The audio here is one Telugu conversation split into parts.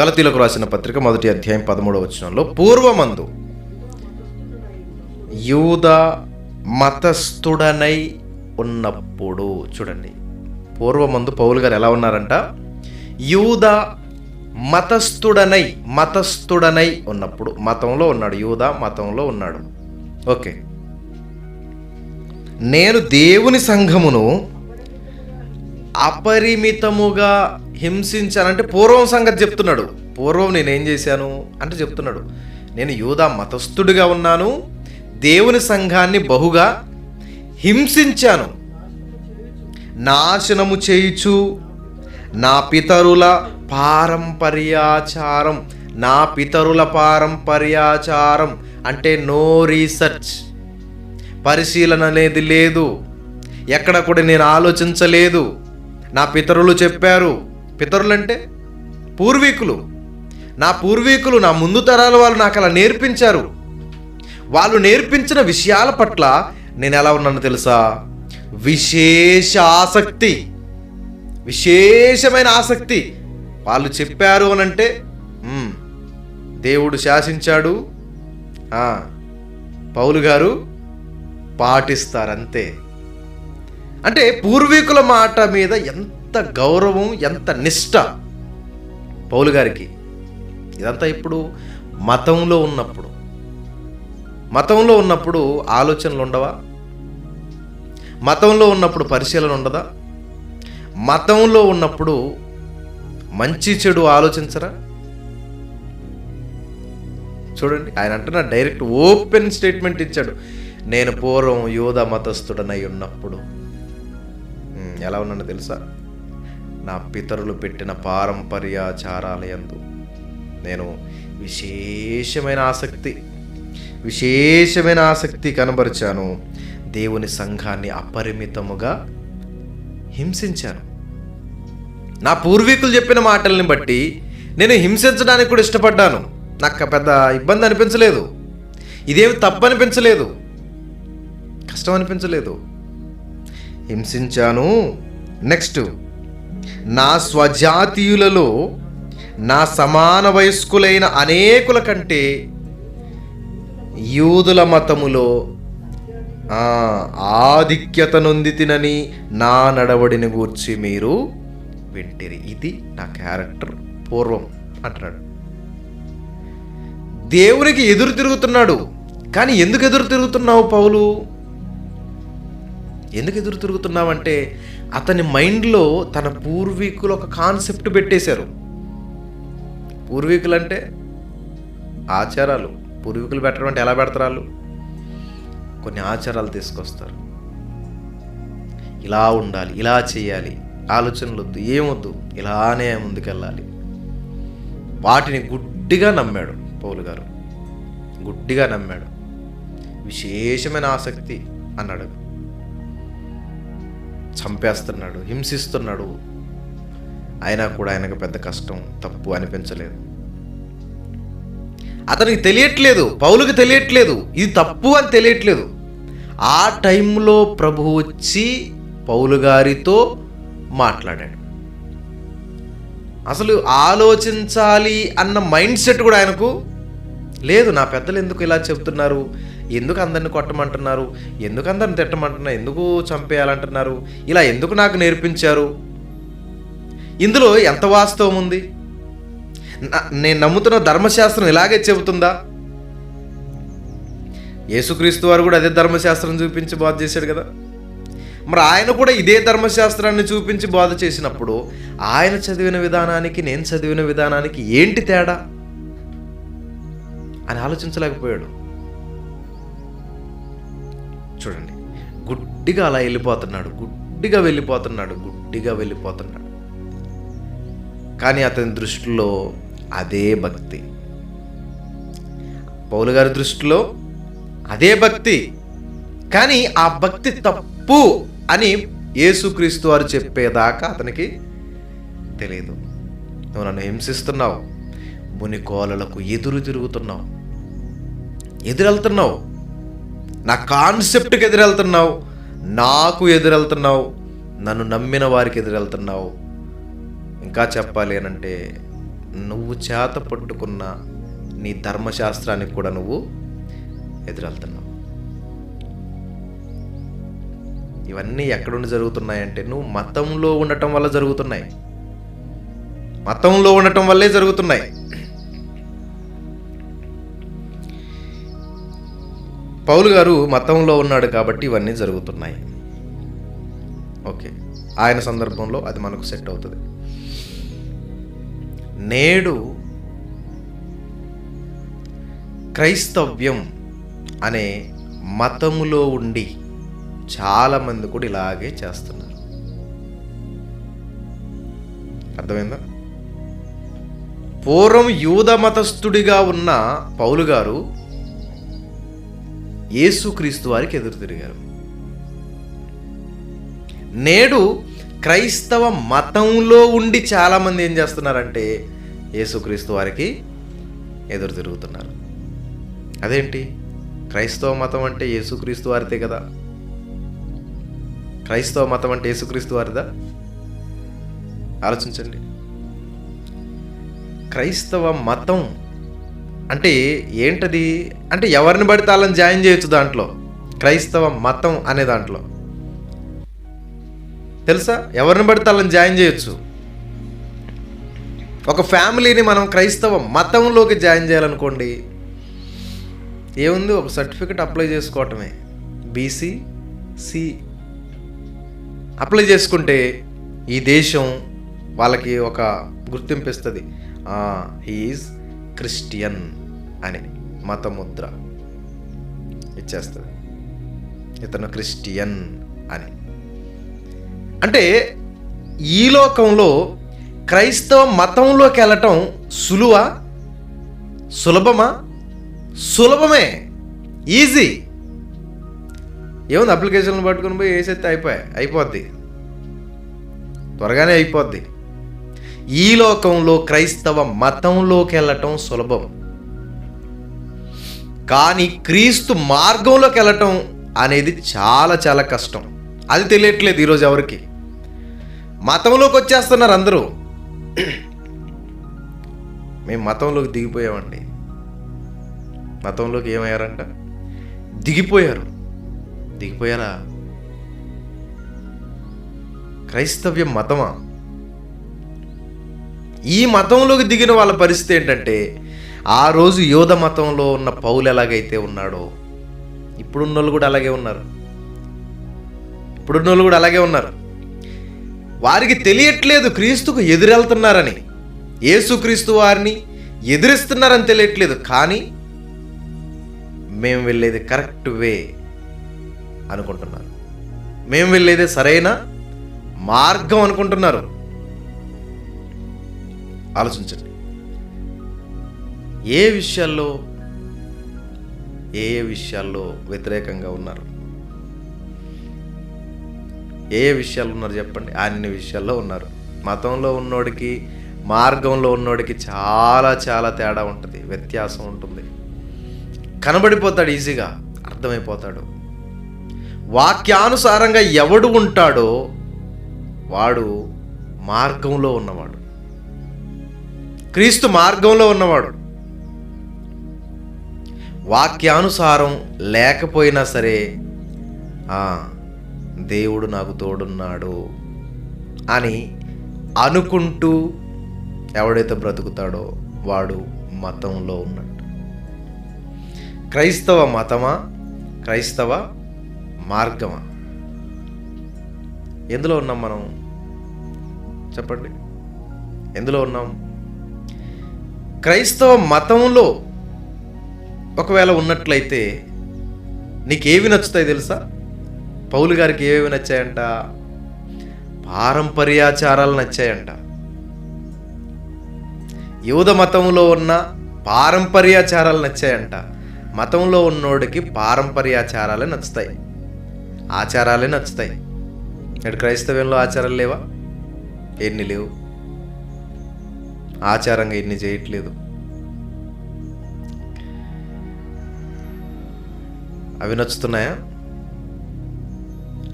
గలతీలకు రాసిన పత్రిక మొదటి అధ్యాయం పదమూడవ వచనంలో పూర్వమందు యూద మతస్థుడనై ఉన్నప్పుడు చూడండి పూర్వమందు పౌలు గారు ఎలా ఉన్నారంట? యూద మతస్థుడనై మతస్థుడనై ఉన్నప్పుడు మతంలో ఉన్నాడు యూద మతంలో ఉన్నాడు. ఓకే. నేను దేవుని సంఘమును అపరిమితముగా హింసించానంటే పూర్వం సంగతి చెప్తున్నాడు. పూర్వం నేనేం చేశాను అంటే చెప్తున్నాడు. నేను యూదా మతస్థుడిగా ఉన్నాను. దేవుని సంఘాన్ని బహుగా హింసించాను. నాశనము చేయుచు నా పితరుల పారంపర్యాచారం నా పితరుల పారంపర్యాచారం అంటే నో రీసెర్చ్. పరిశీలన అనేది లేదు. ఎక్కడ కూడా నేను ఆలోచించలేదు. నా పితరులు చెప్పారు. పితరులంటే పూర్వీకులు. నా పూర్వీకులు నా ముందు తరాల వాళ్ళు నాకు అలా నేర్పించారు. వాళ్ళు నేర్పించిన విషయాల పట్ల నేను ఎలా ఉన్నాను తెలుసా? విశేష ఆసక్తి. విశేషమైన ఆసక్తి. వాళ్ళు చెప్పారు అని అంటే దేవుడు శాసించాడు. పౌలు గారు పాటిస్తారంతే. అంటే పూర్వీకుల మాట మీద ఎంత ఎంత గౌరవం ఎంత నిష్ట పౌలు గారికి. ఇదంతా ఇప్పుడు మతంలో ఉన్నప్పుడు. మతంలో ఉన్నప్పుడు ఆలోచనలు ఉండవా? మతంలో ఉన్నప్పుడు పరిశీలన ఉండదా? మతంలో ఉన్నప్పుడు మంచి చెడు ఆలోచించరా? చూడండి ఆయన అంటున్నా డైరెక్ట్ ఓపెన్ స్టేట్మెంట్ ఇచ్చాడు. నేను పూర్వం యోధ మతస్థుడనై ఉన్నప్పుడు. ఎలా ఉన్నానో తెలుసా? నా పితరులు పెట్టిన పారంపర్యాచారాలయందు నేను విశేషమైన ఆసక్తి విశేషమైన ఆసక్తి కనబరిచాను. దేవుని సంఘాన్ని అపరిమితముగా హింసించాను. నా పూర్వీకులు చెప్పిన మాటల్ని బట్టి నేను హింసించడానికి కూడా ఇష్టపడ్డాను. నాకు పెద్ద ఇబ్బంది అనిపించలేదు. ఇదేమి తప్పు అనిపించలేదు కష్టం అనిపించలేదు. హింసించాను. నెక్స్ట్ నా స్వజాతీయులలో నా సమాన వయస్కులైన అనేకుల కంటే యూదుల మతములో ఆధిక్యత నొందితినని నా నడవడిని గూర్చి మీరు వింటిరి. ఇది నా క్యారెక్టర్ పూర్వం అంటున్నాడు. దేవునికి ఎదురు తిరుగుతున్నాడు. కానీ ఎందుకు ఎదురు తిరుగుతున్నావు పౌలు? ఎందుకు ఎదురు తిరుగుతున్నామంటే అతని మైండ్లో తన పూర్వీకులు ఒక కాన్సెప్ట్ పెట్టేశారు. పూర్వీకులు అంటే ఆచారాలు. పూర్వీకులు పెట్టడం అంటే ఎలా పెడతారు వాళ్ళు? కొన్ని ఆచారాలు తీసుకొస్తారు. ఇలా ఉండాలి ఇలా చేయాలి. ఆలోచనలు వద్దు ఏమొద్దు ఇలానే ముందుకెళ్ళాలి. వాటిని గుడ్డిగా నమ్మాడు పౌలు గారు. గుడ్డిగా నమ్మాడు. విశేషమైన ఆసక్తి అన్నాడు. చంపేస్తున్నాడు హింసిస్తున్నాడు. అయినా కూడా ఆయనకు పెద్ద కష్టం తప్పు అనిపించలేదు. అతనికి తెలియట్లేదు పౌలుకి తెలియట్లేదు ఇది తప్పు అని తెలియట్లేదు. ఆ టైంలో ప్రభు వచ్చి పౌలు గారితో మాట్లాడాడు. అసలు ఆలోచించాలి అన్న మైండ్ సెట్ కూడా ఆయనకు లేదు. నా పెద్దలు ఎందుకు ఇలా చెప్తున్నారు? ఎందుకు అందరిని కొట్టమంటున్నారు? ఎందుకు అందరిని తిట్టమంటున్నారు? ఎందుకు చంపేయాలంటున్నారు? ఇలా ఎందుకు నాకు నేర్పించారు? ఇందులో ఎంత వాస్తవం ఉంది? నేను నమ్ముతున్న ధర్మశాస్త్రం ఇలాగే చెబుతుందా? యేసుక్రీస్తు వారు కూడా అదే ధర్మశాస్త్రం చూపించి బాధ చేశాడు కదా? మరి ఆయన కూడా ఇదే ధర్మశాస్త్రాన్ని చూపించి బోధ చేసినప్పుడు ఆయన చదివిన విధానానికి నేను చదివిన విధానానికి ఏంటి తేడా? అని ఆలోచించలేకపోయాడు. చూడండి. గుడ్డిగా అలా వెళ్ళిపోతున్నాడు. గుడ్డిగా వెళ్ళిపోతున్నాడు. గుడ్డిగా వెళ్ళిపోతున్నాడు. కానీ అతని దృష్టిలో అదే భక్తి. పౌలు గారి దృష్టిలో అదే భక్తి. కానీ ఆ భక్తి తప్పు అని యేసుక్రీస్తు వారు చెప్పేదాకా అతనికి తెలియదు. నువ్వు నన్ను హింసిస్తున్నావు. ముని కోలలకు ఎదురు తిరుగుతున్నావు. ఎదురెళ్తున్నావు. నా కాన్సెప్ట్కి ఎదురెళ్తున్నావు నాకు ఎదురెళ్తున్నావు నన్ను నమ్మిన వారికి ఎదురెళ్తున్నావు. ఇంకా చెప్పాలి అని అంటే నువ్వు చేత పట్టుకున్న నీ ధర్మశాస్త్రానికి కూడా నువ్వు ఎదురెళ్తున్నావు. ఇవన్నీ ఎక్కడుండి జరుగుతున్నాయంటే నువ్వు మతంలో ఉండటం వల్ల జరుగుతున్నాయి. మతంలో ఉండటం వల్లే జరుగుతున్నాయి. పౌలు గారు మతంలో ఉన్నాడు కాబట్టి ఇవన్నీ జరుగుతున్నాయి. ఓకే. ఆయన సందర్భంలో అది మనకు సెట్ అవుతుంది. నేడు క్రైస్తవ్యం అనే మతములో ఉండి చాలామంది కూడా ఇలాగే చేస్తున్నారు. అర్థమైందా? పూర్వం యూద మతస్థుడిగా ఉన్న పౌలు గారు యేసుక్రీస్తు వారికి ఎదురు తిరిగారు. నేడు క్రైస్తవ మతంలో ఉండి చాలామంది ఏం చేస్తున్నారంటే యేసుక్రీస్తు వారికి ఎదురు తిరుగుతున్నారు. అదేంటి? క్రైస్తవ మతం అంటే యేసుక్రీస్తు వారితే కదా. క్రైస్తవ మతం అంటే యేసుక్రీస్తు వారిదా? ఆలోచించండి. క్రైస్తవ మతం అంటే ఏంటది? అంటే ఎవరిని పడితే వాళ్ళని జాయిన్ చేయొచ్చు దాంట్లో? క్రైస్తవ మతం అనే దాంట్లో. తెలుసా? ఎవరిని పడితే వాళ్ళని జాయిన్ చేయొచ్చు? ఒక ఫ్యామిలీని మనం క్రైస్తవ మతంలోకి జాయిన్ చేయాలనుకోండి ఏముంది? ఒక సర్టిఫికెట్ అప్లై చేసుకోవటమే. BC C. అప్లై చేసుకుంటే ఈ దేశం వాళ్ళకి ఒక గుర్తింపు ఇస్తుంది. హీఈస్ క్రిస్టియన్ అని మతముద్ర ఇచ్చేస్తుంది. ఇతను క్రిస్టియన్ అని. అంటే ఈ లోకంలో క్రైస్తవ మతంలోకి వెళ్ళటం సులువా? సులభమా? సులభమే. ఈజీ. ఏముంది అప్లికేషన్లు పట్టుకుని పోయి వేసేస్తే అయిపోయాయి అయిపోద్ది. త్వరగానే అయిపోద్ది. ఈ లోకంలో క్రైస్తవ మతంలోకి వెళ్ళటం సులభం. కానీ క్రీస్తు మార్గంలోకి వెళ్ళటం అనేది చాలా చాలా కష్టం. అది తెలియట్లేదు ఈరోజు ఎవరికి. మతంలోకి వచ్చేస్తున్నారు అందరూ. మేము మతంలోకి దిగిపోయామండి. మతంలోకి ఏమయ్యారంట? దిగిపోయారు. దిగిపోయారా? క్రైస్తవ్యం మతమా? ఈ మతంలోకి దిగిన వాళ్ళ పరిస్థితి ఏంటంటే ఆ రోజు యోధ మతంలో ఉన్న పౌలు ఎలాగైతే ఉన్నాడో ఇప్పుడున్న వాళ్ళు కూడా అలాగే ఉన్నారు. ఇప్పుడున్న వాళ్ళు కూడా అలాగే ఉన్నారు. వారికి తెలియట్లేదు క్రీస్తుకు ఎదురెళ్తున్నారని. యేసుక్రీస్తు వారిని ఎదిరిస్తున్నారని తెలియట్లేదు. కానీ మేము వెళ్ళేది కరెక్ట్ వే అనుకుంటున్నారు. మేము వెళ్ళేది సరైన మార్గం అనుకుంటున్నారు. ఆలోచించండి. ఏ విషయాల్లో ఏ ఏ విషయాల్లో వ్యతిరేకంగా ఉన్నారు? ఏ ఏ విషయాలు ఉన్నారు చెప్పండి. అన్ని విషయాల్లో ఉన్నారు. మతంలో ఉన్నోడికి మార్గంలో ఉన్నోడికి చాలా చాలా తేడా ఉంటుంది. వ్యత్యాసం ఉంటుంది. కనబడిపోతాడు ఈజీగా. అర్థమైపోతాడు. వాక్యానుసారంగా ఎవడు ఉంటాడో వాడు మార్గంలో ఉన్నవాడు. క్రీస్తు మార్గంలో ఉన్నవాడు. వాక్యానుసారం లేకపోయినా సరే దేవుడు నాకు తోడున్నాడు అని అనుకుంటూ ఎవడైతే బ్రతుకుతాడో వాడు మతంలో ఉన్నట్టు. క్రైస్తవ మతమా? క్రైస్తవ మార్గమా? ఎందులో ఉన్నాం మనం? చెప్పండి. ఎందులో ఉన్నాం? క్రైస్తవ మతంలో ఒకవేళ ఉన్నట్లయితే నీకేవి నచ్చుతాయి తెలుసా? పౌలు గారికి ఏవేవి నచ్చాయంట? పారంపర్యాచారాలు నచ్చాయంట. యూద మతంలో ఉన్న పారంపర్యాచారాలు నచ్చాయంట. మతంలో ఉన్నోడికి పారంపర్యాచారాలే నచ్చుతాయి. ఆచారాలే నచ్చుతాయి. ఇక్కడ క్రైస్తవ్యంలో ఆచారాలు లేవా? ఎన్ని లేవు? ఆచారంగా ఎన్ని చేయట్లేదు. అవి నచ్చుతున్నాయా?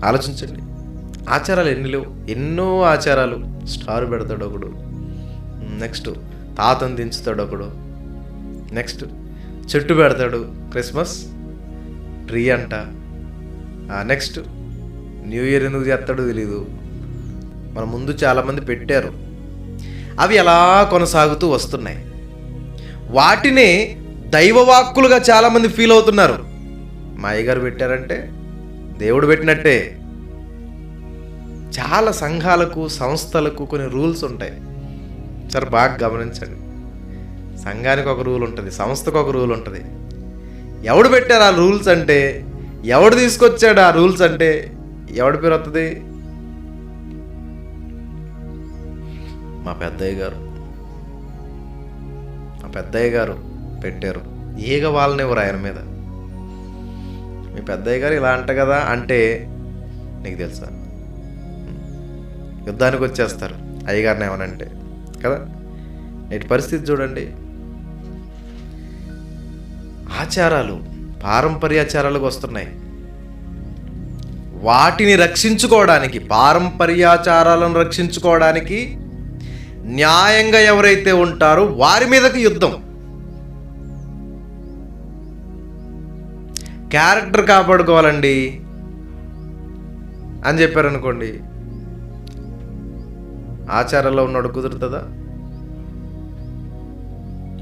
ఆలోచించండి. ఆచారాలు ఎన్ని లేవు. ఎన్నో ఆచారాలు. స్టార్ పెడతాడు ఒకడు. నెక్స్ట్ తాతను దించుతాడు ఒకడు. నెక్స్ట్ చెట్టు పెడతాడు. క్రిస్మస్ ట్రీ అంట. నెక్స్ట్ న్యూ ఇయర్ ఎందుకు చేస్తాడో తెలీదు. మన ముందు చాలామంది పెట్టారు. అవి అలా కొనసాగుతూ వస్తున్నాయి? వాటినే దైవవాక్కులుగా చాలామంది ఫీల్ అవుతున్నారు. మా అయ్యగారు పెట్టారంటే దేవుడు పెట్టినట్టే. చాలా సంఘాలకు సంస్థలకు కొన్ని రూల్స్ ఉంటాయి. సార్ బాగా గమనించండి. సంఘానికి ఒక రూల్ ఉంటుంది సంస్థకు ఒక రూల్ ఉంటుంది. ఎవడు పెట్టారు ఆ రూల్స్ అంటే ఎవడు తీసుకొచ్చాడు ఆ రూల్స్ అంటే ఎవడి పేరు వస్తుంది మా పెద్దయ్య గారు. మా పెద్దయ్య గారు పెట్టారు. ఈగ వాళ్ళనివ్వరు ఆయన మీద. మీ పెద్దయ్య గారు ఇలా అంట కదా అంటే నీకు తెలుసా? యుద్ధానికి వచ్చేస్తారు. అయ్యగారిని ఏమనంటే కదా? నేటి పరిస్థితి చూడండి. ఆచారాలు పారంపర్యాచారాలకు వస్తున్నాయి. వాటిని రక్షించుకోవడానికి పారంపర్యాచారాలను రక్షించుకోవడానికి న్యాయంగా ఎవరైతే ఉంటారో వారి మీదకి యుద్ధం. క్యారెక్టర్ కాపాడుకోవాలండి అని చెప్పారనుకోండి ఆచారంలో ఉన్నాడు కుదురుతుందా?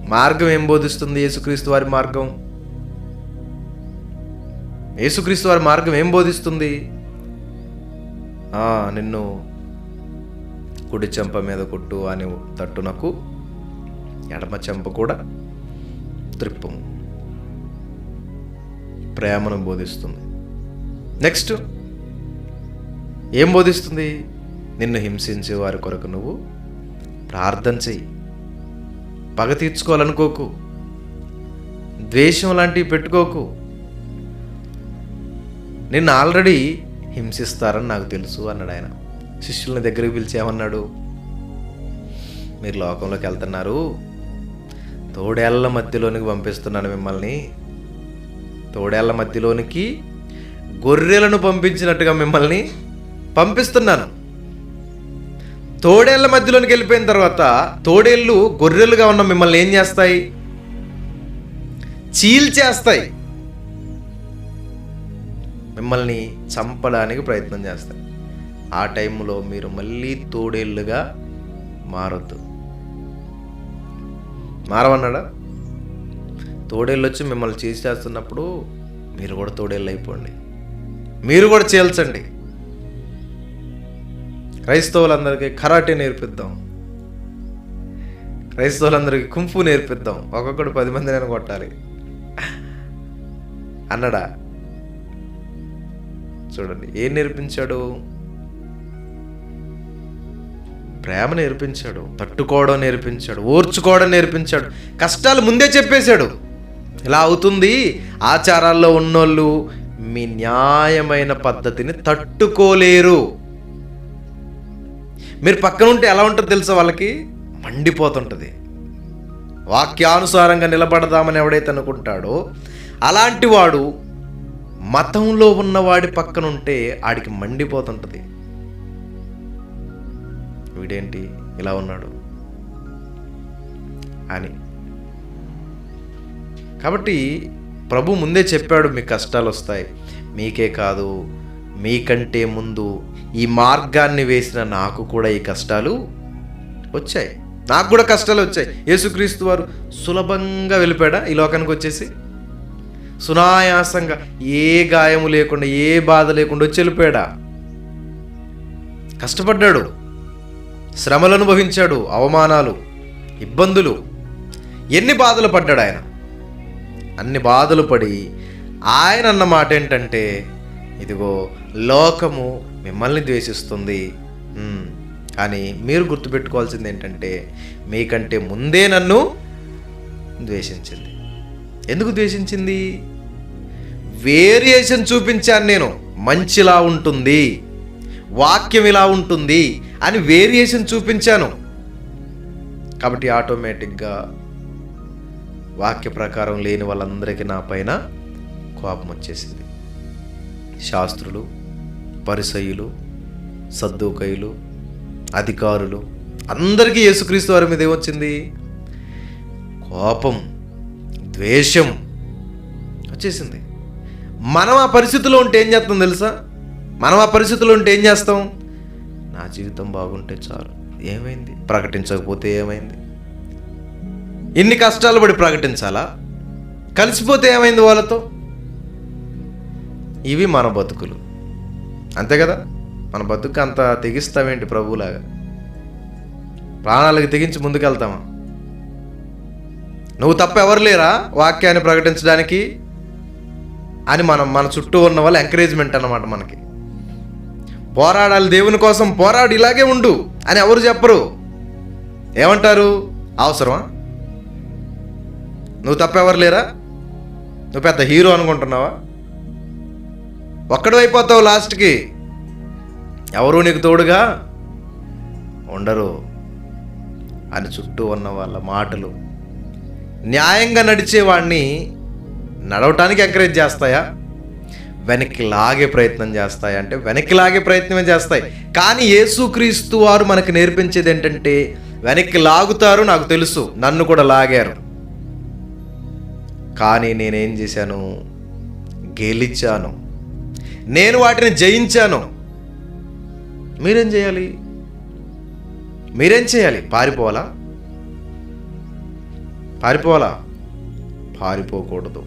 మార్గం ఏం బోధిస్తుంది యేసుక్రీస్తు వారి మార్గం? యేసుక్రీస్తు వారి మార్గం ఏం బోధిస్తుంది? నిన్ను కుడి చెంప మీద కొట్టు అని తట్టునకు ఎడమ చెంప కూడా త్రిప్పము ప్రేమను బోధిస్తుంది. నెక్స్ట్ ఏం బోధిస్తుంది? నిన్ను హింసించే వారి కొరకు నువ్వు ప్రార్థన చెయ్యి. పగ తీర్చుకోవాలనుకోకు. ద్వేషం లాంటివి పెట్టుకోకు. నిన్ను ఆల్రెడీ హింసిస్తారని నాకు తెలుసు అన్నాడు ఆయన. శిష్యుల్ని దగ్గరికి పిలిచేమన్నాడు మీరు లోకంలోకి వెళ్తున్నారు. తోడేళ్ళ మధ్యలోనికి పంపిస్తున్నాను మిమ్మల్ని. తోడేళ్ళ మధ్యలోనికి గొర్రెలను పంపించినట్టుగా మిమ్మల్ని పంపిస్తున్నాను. తోడేళ్ళ మధ్యలోనికి వెళ్ళిపోయిన తర్వాత తోడేళ్ళు గొర్రెలుగా ఉన్న మిమ్మల్ని ఏం చేస్తాయి? చీల్చేస్తాయి. మిమ్మల్ని చంపడానికి ప్రయత్నం చేస్తాయి. ఆ టైంలో మీరు మళ్ళీ తోడేళ్ళుగా మారొద్దు. మారవన్నాడా? తోడేళ్ళు వచ్చి మిమ్మల్ని చేసేస్తున్నప్పుడు మీరు కూడా తోడేళ్ళు అయిపోండి. మీరు కూడా చేల్చండి. క్రైస్తవులందరికీ కరాటే నేర్పిద్దాం. క్రైస్తవులందరికీ కుంపు నేర్పిద్దాం. ఒక్కొక్కడు పది మంది నేను కొట్టాలి అన్నడా? చూడండి ఏం నేర్పించాడు? ప్రేమ నేర్పించాడు తట్టుకోవడం నేర్పించాడు ఓర్చుకోవడం నేర్పించాడు. కష్టాలు ముందే చెప్పేశాడు. ఇలా అవుతుంది ఆచారాల్లో ఉన్నోళ్ళు మీ న్యాయమైన పద్ధతిని తట్టుకోలేరు. మీరు పక్కన ఉంటే ఎలా ఉంటుందో తెలుసా వాళ్ళకి? మండిపోతుంటుంది. వాక్యానుసారంగా నిలబడదామని ఎవడైతే అనుకుంటాడో అలాంటి వాడు మతంలో ఉన్నవాడి పక్కన ఉంటే ఆడికి మండిపోతుంటుంది. వీడేంటి? ఇలా ఉన్నాడు. అని. కాబట్టి ప్రభు ముందే చెప్పాడు మీ కష్టాలు వస్తాయి. మీకే కాదు. మీకంటే ముందు ఈ మార్గాన్ని వేసిన నాకు కూడా ఈ కష్టాలు వచ్చాయి. నాకు కూడా కష్టాలు వచ్చాయి. యేసుక్రీస్తు వారు సులభంగా వెళ్ళిపోయాడా ఈ లోకానికి వచ్చేసి? సునాయాసంగా ఏ గాయము లేకుండా ఏ బాధ లేకుండా వచ్చి వెళ్ళిపోయాడా? కష్టపడ్డాడు. శ్రమలు అనుభవించాడు అవమానాలు ఇబ్బందులు. ఎన్ని బాధలు పడ్డాడు ఆయన? అన్ని బాధలు పడి ఆయన అన్న మాట ఏంటంటే ఇదిగో లోకము మిమ్మల్ని ద్వేషిస్తుంది. కానీ మీరు గుర్తుపెట్టుకోవాల్సింది ఏంటంటే మీకంటే ముందే నన్ను ద్వేషించింది. ఎందుకు ద్వేషించింది? వేరియేషన్ చూపించాను నేను. మంచిలా ఉంటుంది. వాక్యం ఇలా ఉంటుంది. అని వేరియేషన్ చూపించాను. కాబట్టి ఆటోమేటిక్గా వాక్య ప్రకారం లేని వాళ్ళందరికీ నా పైన కోపం వచ్చేసింది. శాస్త్రులు పరిసయులు సద్దుకయులు అధికారులు అందరికీ యేసుక్రీస్తు వారి మీద ఏమొచ్చింది? కోపం ద్వేషం వచ్చేసింది. మనం ఆ పరిస్థితిలో ఉంటే ఏం చేస్తాం తెలుసా? మనం ఆ పరిస్థితిలో ఉంటే ఏం చేస్తాం? నా జీవితం బాగుంటే చాలు. ఏమైంది? ప్రకటించకపోతే ఏమైంది? ఇన్ని కష్టాలు పడి ప్రకటించాలా? కలిసిపోతే ఏమైంది వాళ్ళతో? ఇవి మన బతుకులు. అంతే కదా? మన బతుకు అంత తెగిస్తామేంటి ప్రభువులాగా? ప్రాణాలకు తెగించి ముందుకెళ్తామా? నువ్వు తప్ప ఎవరు లేరా వాక్యాన్ని ప్రకటించడానికి? అని మనం మన చుట్టూ ఉన్న వాళ్ళు ఎంకరేజ్మెంట్ అన్నమాట మనకి. పోరాడాలి దేవుని కోసం పోరాడు ఇలాగే ఉండు అని ఎవరు చెప్పరు. ఏమంటారు? అవసరమా? నువ్వు తప్ప ఎవరు లేరా? నువ్వు పెద్ద హీరో అనుకుంటున్నావా? ఒక్కడు అయిపోతావు లాస్ట్కి. ఎవరు నీకు తోడుగా? ఉండరు. అని చుట్టూ ఉన్న వాళ్ళ మాటలు న్యాయంగా నడిచేవాడిని నడవటానికి ఎంకరేజ్ చేస్తాయా? వెనక్కి లాగే ప్రయత్నం చేస్తాయి. అంటే వెనక్కి లాగే ప్రయత్నమే చేస్తాయి. కానీ యేసుక్రీస్తు వారు మనకు నేర్పించేది ఏంటంటే వెనక్కి లాగుతారు నాకు తెలుసు నన్ను కూడా లాగారు. కానీ నేనేం చేశాను? గెలిచాను. నేను వాటిని జయించాను. మీరేం చేయాలి? మీరేం చేయాలి? పారిపోవాలా? పారిపోవాలా? పారిపోకూడదు.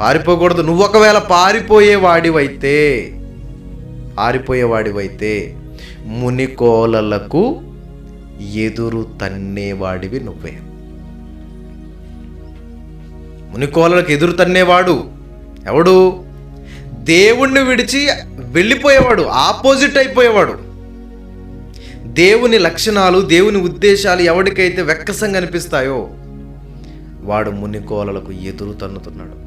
పారిపోకూడదు. నువ్వు ఒకవేళ పారిపోయేవాడివైతే పారిపోయేవాడివైతే మునికోలలకు ఎదురు తన్నేవాడివి నువ్వే. మునికోలలకు ఎదురు తన్నేవాడు ఎవడు? దేవుణ్ణి విడిచి వెళ్ళిపోయేవాడు ఆపోజిట్ అయిపోయేవాడు. దేవుని లక్షణాలు దేవుని ఉద్దేశాలు ఎవరికైతే వెక్కసంగా అనిపిస్తాయో వాడు మునికోలలకు ఎదురు తన్నుతున్నాడు.